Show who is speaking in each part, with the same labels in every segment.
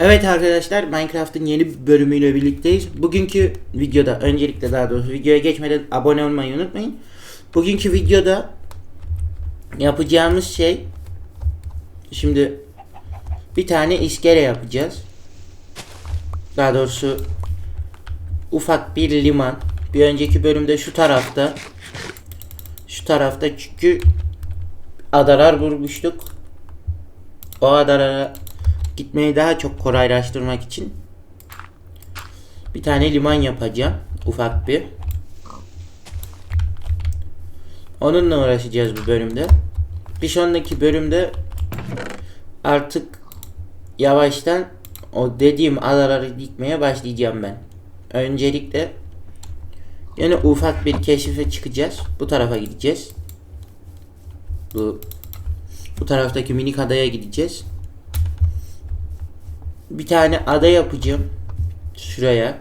Speaker 1: Evet arkadaşlar Minecraft'ın yeni bir bölümüyle birlikteyiz. Bugünkü videoda öncelikle daha doğrusu videoya geçmeden abone olmayı unutmayın. Bugünkü videoda yapacağımız şey şimdi bir tane iskele yapacağız. Daha doğrusu ufak bir liman. Bir önceki bölümde şu tarafta şu tarafta çünkü adalar vurmuştuk. O adalara gitmeyi daha çok kolaylaştırmak için bir tane liman yapacağım. Ufak bir. Onunla uğraşacağız bu bölümde. Bir sonraki bölümde artık yavaştan o dediğim adaları dikmeye başlayacağım ben. Öncelikle yine ufak bir keşife çıkacağız. Bu tarafa gideceğiz. Bu bu taraftaki minik adaya gideceğiz. Bir tane ada yapacağım. Şuraya.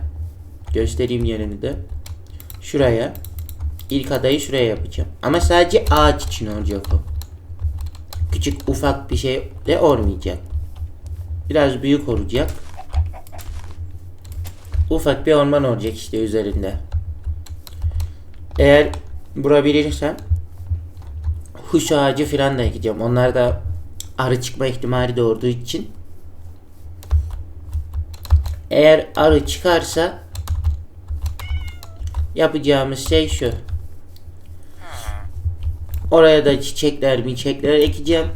Speaker 1: Göstereyim yerini de. Şuraya. İlk adayı şuraya yapacağım. Ama sadece ağaç için olacak o. Küçük ufak bir şey de olmayacak. Biraz büyük olacak. Ufak bir orman olacak işte üzerinde. Eğer bulabilirsem huş ağacı falan da ekeceğim. Onlar da arı çıkma ihtimali de olduğu için eğer arı çıkarsa yapacağımız şey şu. Oraya da çiçekler, çiçekler ekeceğim.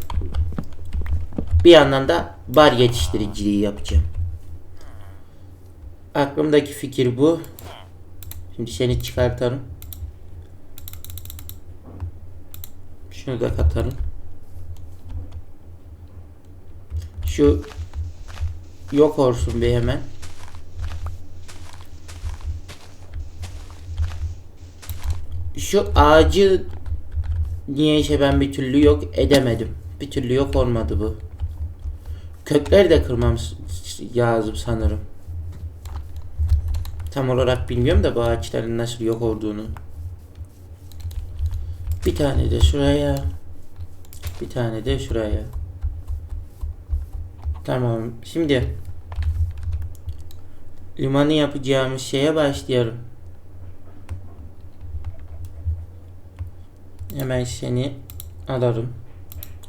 Speaker 1: Bir yandan da bar yetiştiriciliği yapacağım. Aklımdaki fikir bu. Şimdi seni çıkartalım. Şunu da katalım. Şu yok olsun bir hemen. Şu ağacı niyeyse ben bir türlü yok edemedim. Bir türlü yok olmadı bu. Kökleri de kırmam lazım sanırım. Tam olarak bilmiyorum da bu ağaçların nasıl yok olduğunu. Bir tane de şuraya. Bir tane de şuraya. Tamam. Şimdi limanı yapacağımız şeye başlayalım. Hemen seni alırım.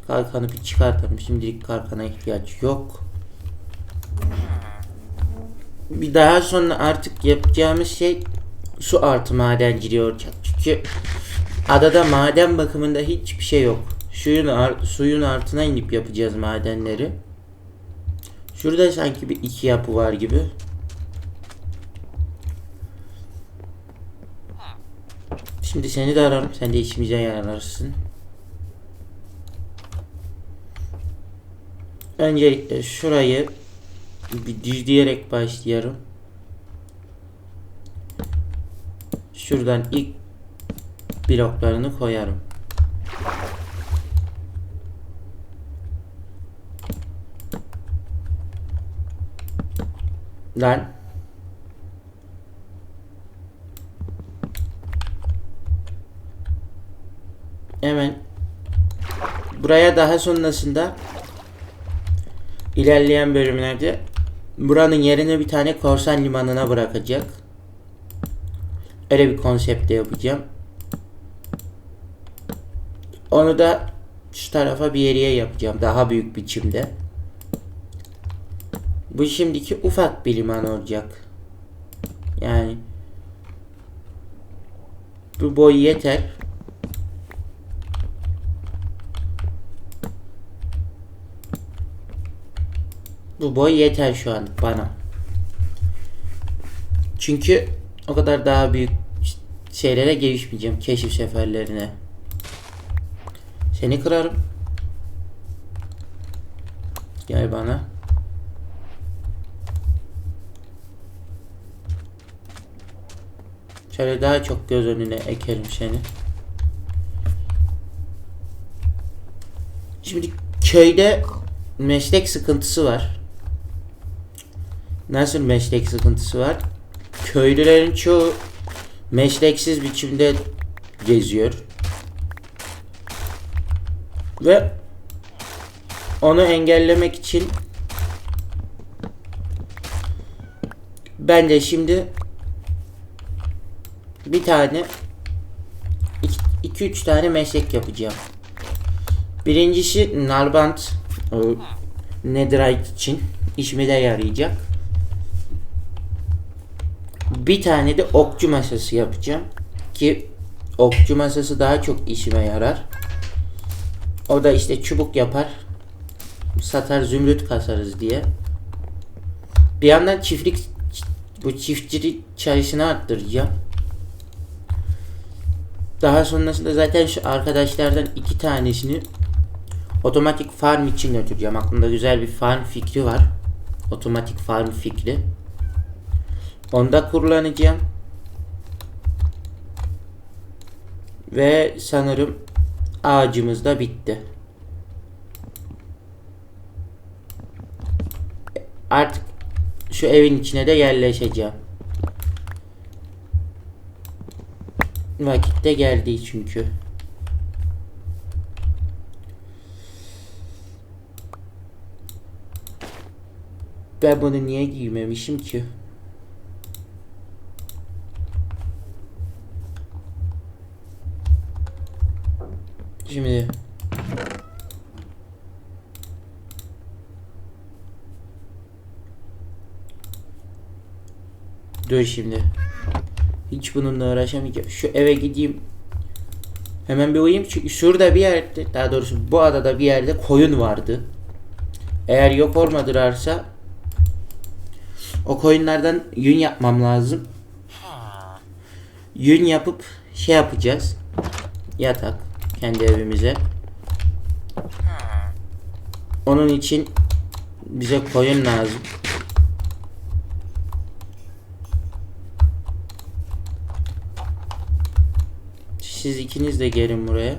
Speaker 1: Kalkanı bir çıkartalım. Şimdilik kalkana ihtiyaç yok. Bir daha sonra artık yapacağımız şey su artı madenciliği olacak. Çünkü adada maden bakımında hiçbir şey yok. Suyun, ar- suyun altına inip yapacağız madenleri. Şurada sanki bir iki yapı var gibi. Şimdi seni de ararım. Sen de işimize yararsın. Öncelikle şurayı bir düzleyerek başlayalım. Şuradan ilk bloklarını koyarım. Lan. Hemen buraya daha sonrasında ilerleyen bölümlerde buranın yerine bir tane korsan limanına bırakacak. Öyle bir konsepte yapacağım. Onu da şu tarafa bir yere yapacağım. Daha büyük biçimde. Bu şimdiki ufak bir liman olacak. Yani bu boy yeter. Bu boy yeter şu an bana. Çünkü o kadar daha büyük şeylere girişmeyeceğim. Keşif seferlerine. Seni kırarım. Gel bana. Şöyle daha çok göz önüne ekerim seni. Şimdi köyde meslek sıkıntısı var. Nasıl meslek sıkıntısı var? Köylülerin çoğu mesleksiz biçimde geziyor. Ve onu engellemek için Ben de şimdi bir tane 2-3 tane meslek yapacağım. Birincisi nalbant o netherite için işime de yarayacak. Bir tane de okçu masası yapacağım ki okçu masası daha çok işime yarar. O da işte çubuk yapar. Satar zümrüt kasarız diye. Bir yandan çiftlik bu çiftçilik çayısını arttıracağım. Daha sonrasında zaten şu arkadaşlardan iki tanesini otomatik farm için götüreceğim. Aklımda güzel bir farm fikri var. Otomatik farm fikri. Onda kullanacağım. Ve sanırım ağacımız da bitti. Artık şu evin içine de yerleşeceğim. Vakit de geldi çünkü. Ben bunu niye giymemişim ki? Şimdi Dur şimdi. Hiç bununla uğraşamayacağım. Şu eve gideyim. Hemen bir uyuyayım çünkü şurada bir yerde daha doğrusu bu adada bir yerde koyun vardı. Eğer yok olmadırarsa o koyunlardan yün yapmam lazım. Yün yapıp şey yapacağız. Yatak kendi evimize. Onun için bize koyun lazım. Siz ikiniz de gelin buraya.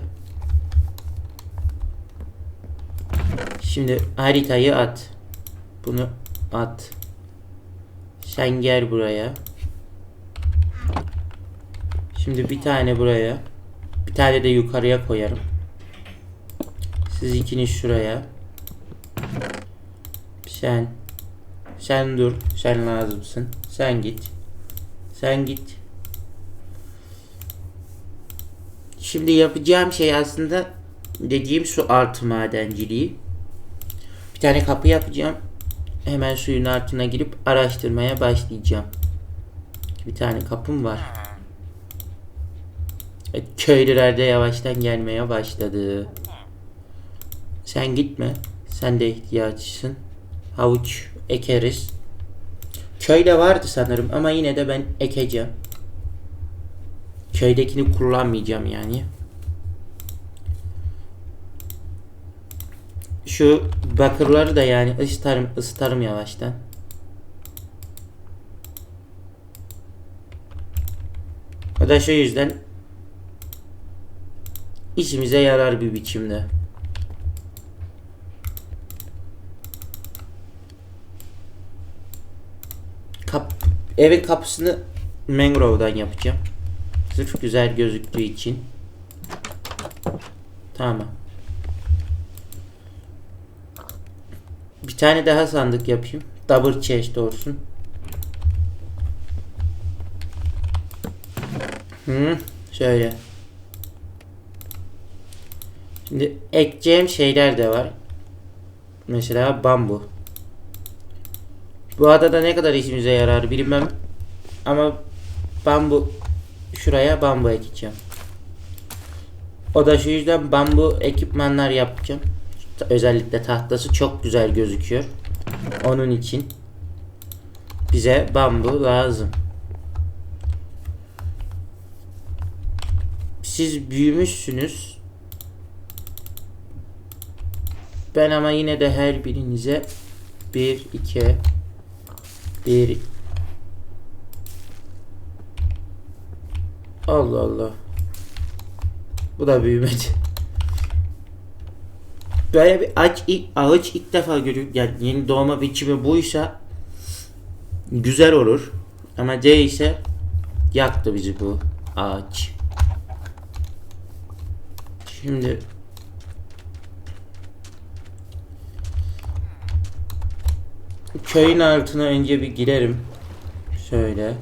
Speaker 1: Şimdi haritayı at. Bunu at. Sen gel buraya. Şimdi bir tane buraya. Bir tane de yukarıya koyarım. Siz ikiniz şuraya. Sen. Sen dur. Sen lazımsın. Sen git. Sen git. Şimdi yapacağım şey aslında dediğim su artı madenciliği. Bir tane kapı yapacağım. Hemen suyun altına girip araştırmaya başlayacağım. Bir tane kapım var. Evet, köylüler yavaştan gelmeye başladı. Sen gitme. Sen de ihtiyaçsın. Havuç ekeriz. Köyde vardı sanırım ama yine de ben ekeceğim. Köydekini kullanmayacağım yani. Şu bakırları da yani ısıtarım, ısıtarım yavaştan. O da şu yüzden işimize yarar bir biçimde. Kap, evin kapısını mangrove'dan yapacağım. Sırf güzel gözüktüğü için. Tamam. Bir tane daha sandık yapayım. Double chest olsun. Hı, şöyle. Şimdi ekeceğim şeyler de var. Mesela bambu. Bu adada ne kadar işimize yarar bilmem. Ama bambu şuraya bambu ekeceğim. O da şu yüzden bambu ekipmanlar yapacağım. Özellikle tahtası çok güzel gözüküyor. Onun için bize bambu lazım. Siz büyümüşsünüz. Ben ama yine de her birinize bir iki bir Allah Allah. Bu da büyümedi. Böyle bir ağaç, ağaç ilk defa görüyorum. Yani yeni doğma biçimi buysa güzel olur. Ama değilse yaktı bizi bu ağaç. Şimdi köyün altına önce bir girerim. Şöyle.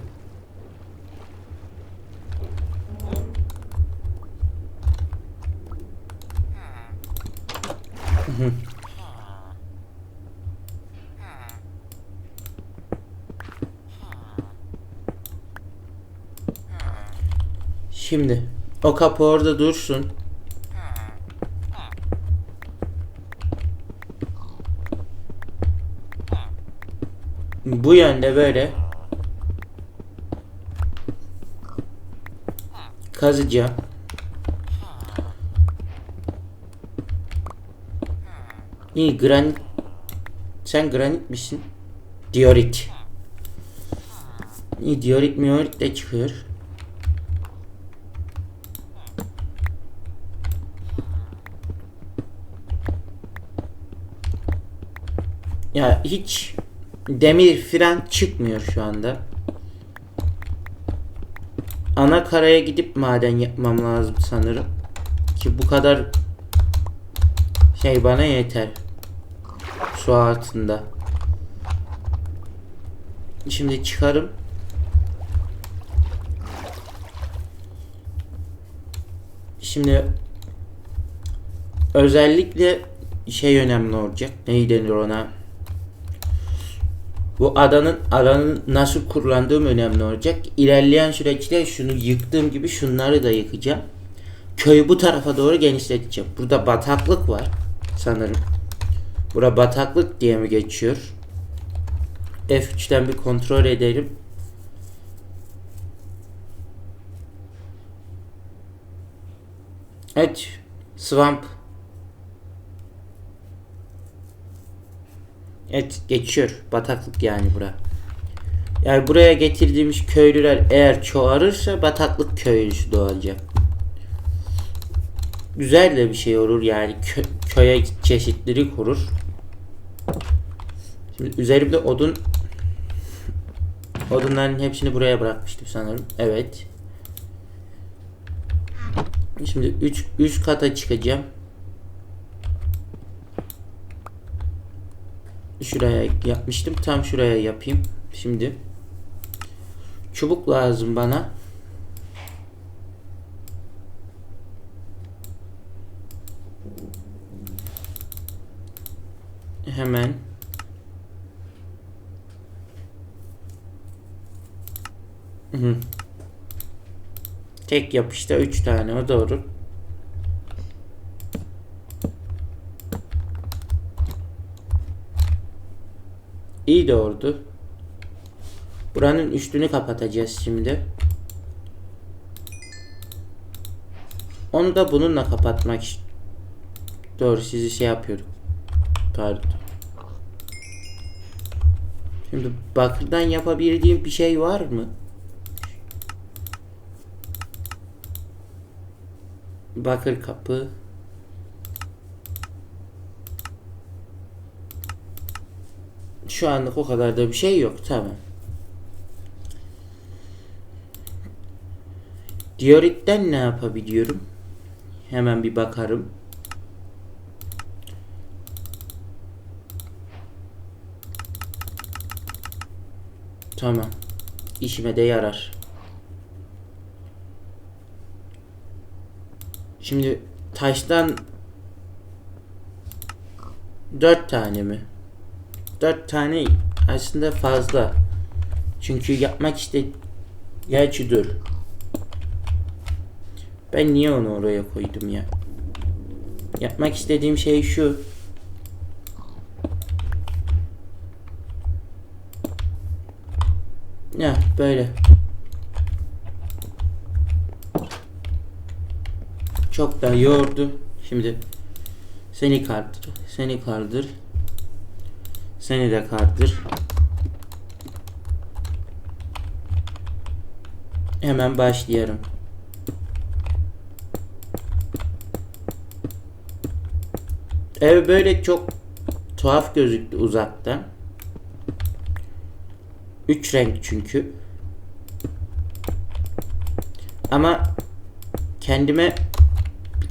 Speaker 1: Şimdi o kapı orada dursun. Bu yönde böyle kazacağım. İyi granit sen granit misin? Diorit. İyi diorit miorit de çıkıyor. Ya hiç demir fren çıkmıyor şu anda. Ana karaya gidip maden yapmam lazım sanırım. Ki bu kadar şey bana yeter. Su altında. Şimdi çıkarım. Şimdi özellikle şey önemli olacak. Neyi denir ona? Bu adanın alanın nasıl kullandığım önemli olacak. İlerleyen süreçte şunu yıktığım gibi şunları da yıkacağım. Köyü bu tarafa doğru genişleteceğim. Burada bataklık var sanırım. Bura bataklık diye mi geçiyor? F3'ten bir kontrol edelim. Evet. Swamp. Evet geçiyor. Bataklık yani bura. Yani buraya getirdiğimiz köylüler eğer çoğalırsa bataklık köylüsü doğacak. Güzel de bir şey olur yani kö- köye çeşitleri kurur. Şimdi üzerimde odun odunların hepsini buraya bırakmıştım sanırım. Evet. Şimdi 3 üst kata çıkacağım. Şuraya yapmıştım. Tam şuraya yapayım. Şimdi çubuk lazım bana. Hemen Hı. Tek yapışta 3 tane o doğru. İyi doğurdu. Buranın üstünü kapatacağız şimdi. Onu da bununla kapatmak. Doğru sizi şey yapıyordum. Pardon. Şimdi bakırdan yapabildiğim bir şey var mı? Bakır kapı. Şu anlık o kadar da bir şey yok. Tamam. Dioritten ne yapabiliyorum? Hemen bir bakarım. Tamam. İşime de yarar. Şimdi taştan dört tane mi? Dört tane aslında fazla. Çünkü yapmak işte Gerçi dur. Ben niye onu oraya koydum ya? Yapmak istediğim şey şu. Ya böyle. Çok da yordu. Şimdi seni kaldır. Seni kaldır. Seni de kaldır. Hemen başlayalım. Ev böyle çok tuhaf gözüktü uzaktan. Üç renk çünkü. Ama kendime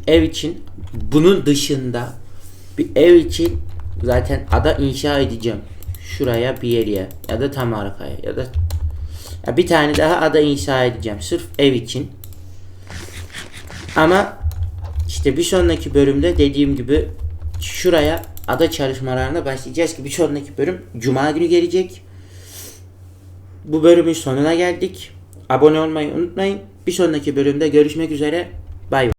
Speaker 1: ev için bunun dışında bir ev için zaten ada inşa edeceğim. Şuraya bir yere ya da tam arkaya ya da Ya bir tane daha ada inşa edeceğim. Sırf ev için. Ama işte bir sonraki bölümde dediğim gibi şuraya ada çalışmalarına başlayacağız ki bir sonraki bölüm Cuma günü gelecek. Bu bölümün sonuna geldik. Abone olmayı unutmayın. Bir sonraki bölümde görüşmek üzere. Bay.